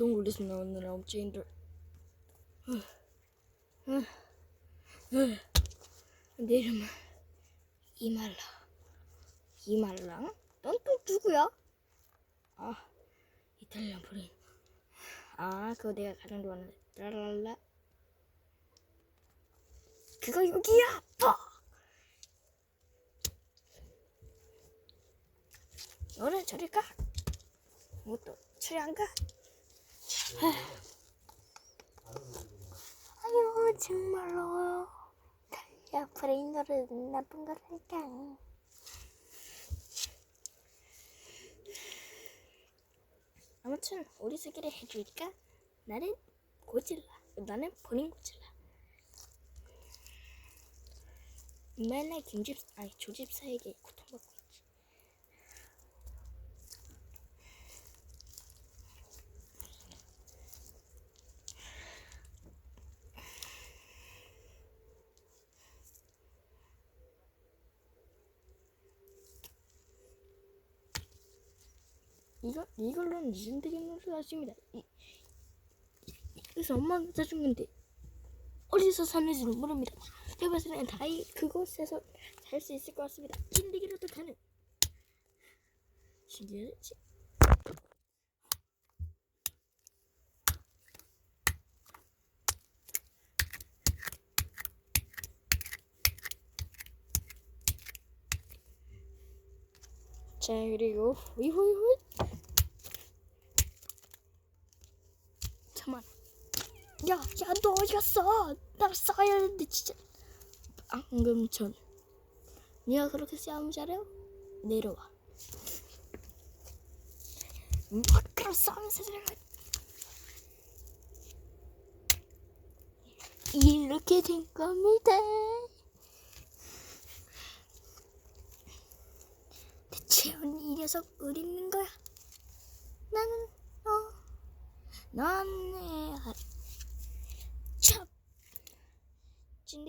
올렸습니다. 오늘 엄지인들. 내 이름은 이말라. 이말랑? 넌또 누구야? 아, 이탈리안 프린. 아, 그거 내가 가장 좋아하는 라랄라. 그거 여기야. 퍽! 너는 저리 가. 뭐또 저리 안 가? 아유 정말로 달려 브레인너는 나쁜 거라니까. 아무튼 우리 소개를 해주니까 나는 고질라. 나는 본인 고질라. 맨날 김집 아니 조집사에게 고통받고 이거 이걸로는 이진들이 노릇 하십니다. 이, 이- 그래서 엄마가 사준 건데 어디서 샀는지는 모릅니다. 제가 봤을 때는 다이 그곳에서 살 수 있을 것 같습니다. 찐득이로도 가는 신기하지? 자 그리고 후이후이후이 잠만 야, 야, 너 어디 갔어? 나 싸야 하는데 진짜 방금 전 네가 그렇게 싸움 잘해요? 내려와 뭐 그런 싸움에서 내려가 이렇게 된 겁니다 대체 언니 이 녀석 어디 있는 거야? 나는 어 너네 참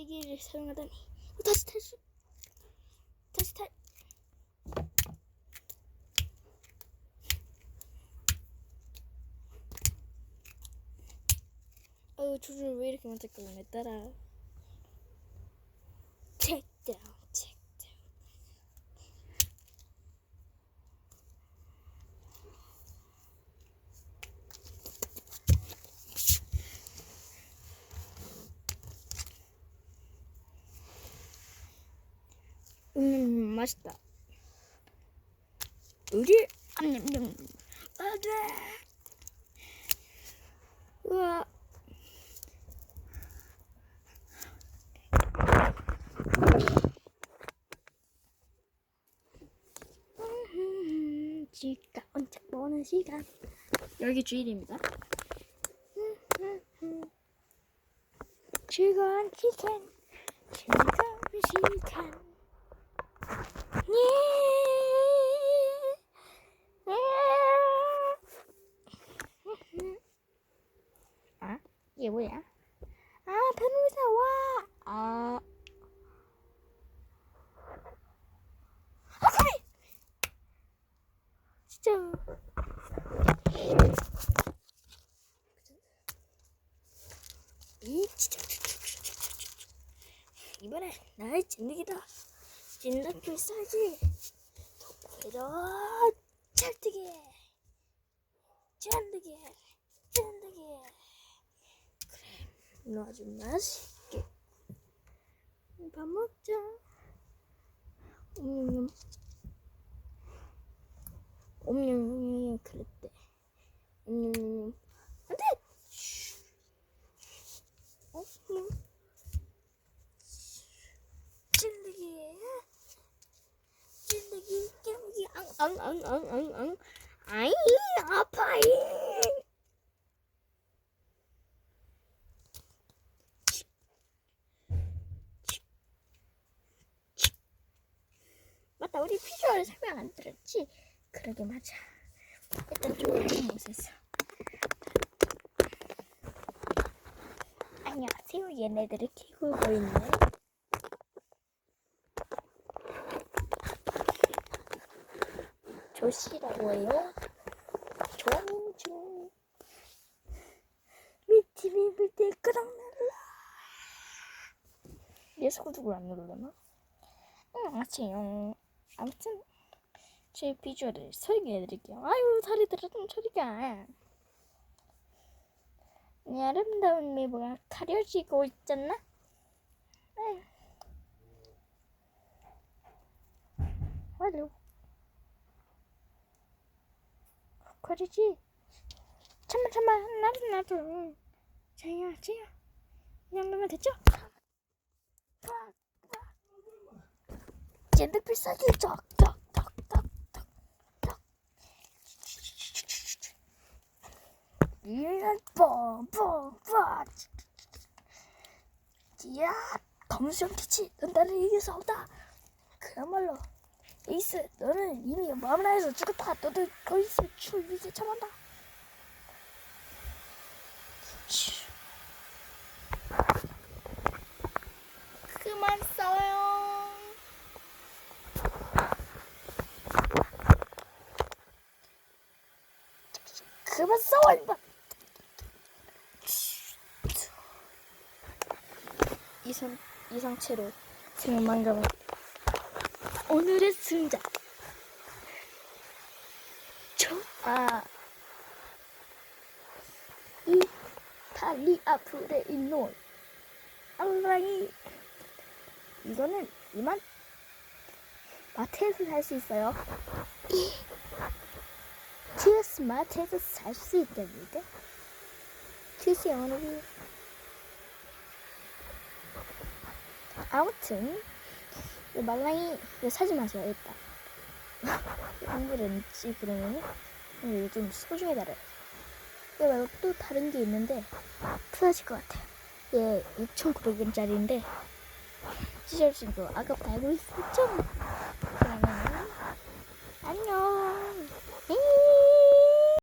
찐득이를 사용하다니. 어, 다시 탈수 다시 탈. 어우 줄을 왜 이렇게 끌어내 따라 음 맛있다. 우리 암냠냠 안돼 우와. 음, 지가 언제 보는 시간? 여기 주일입니다. 즐거운 시간 즐거운 시간 아, 이게 뭐야? 아, 변호사 와. 아. 아, 소리! 진짜. 이 진짜. 이번엔 나의 진득이다. 진득 싸지. 덕후에다 찰뜨기. 짠득이. 짠득이. 그래, 너 아주 맛있게. 밥 먹자. 음, 옴뇸뇸 그랬대. 옴뇸뇸. 안돼. 어? 음. 찐득이. 찐득이 깨무기 앙앙앙앙앙앙. 아이 아파이. 맞다 우리 피규어를 설명 안 들었지? 그러게 맞아 일단 좀 잘못했어 안녕하세요 얘네들을 키우고 있는 씨라고 해요 조민주 누를 때 끄덕 눌러. 예스 구독을 안 누르려나? 응, 아세요. 아무튼 제 비주얼을 설계해드릴게요. 아유, 다리 들어좀 저리가. 내 아름다운 미모가 가려지고 있잖아. 에휴. 완료. 그러지. 참아 참아 나도 나도. 자야 자야. 이 정도면 됐죠? 젠득 필살기 쩍쩍쩍쩍쩍쩍. 이런 뻥뻥뻥. 야, 검수형 티치, 넌 나를 이길 수 없다. 그야말로 에이스, 너는 이미 마음라에서 죽었다. 너도 거기서 출 이제 참한다. 슈. 그만 싸워요. 그만 싸워 임마. 이상 이 상체로 생망감을 오늘의 승자 저아 이탈리아 프레이놀 알랑이 이거는 이만 마트에서 살 수 있어요. 이 TS 마트에서 살 수 있답니다. TS 영어로 아무튼 이 말랑이 이거 사지 마세요 일단. 한글은 있지 그러면은 이거 좀 소중히 다뤄요. 이거 말고 또 다른 게 있는데 풀어질 것 같아요. 얘 6,900원짜리인데 찢어진 거 아까 알고 있었죠? 그러면 안녕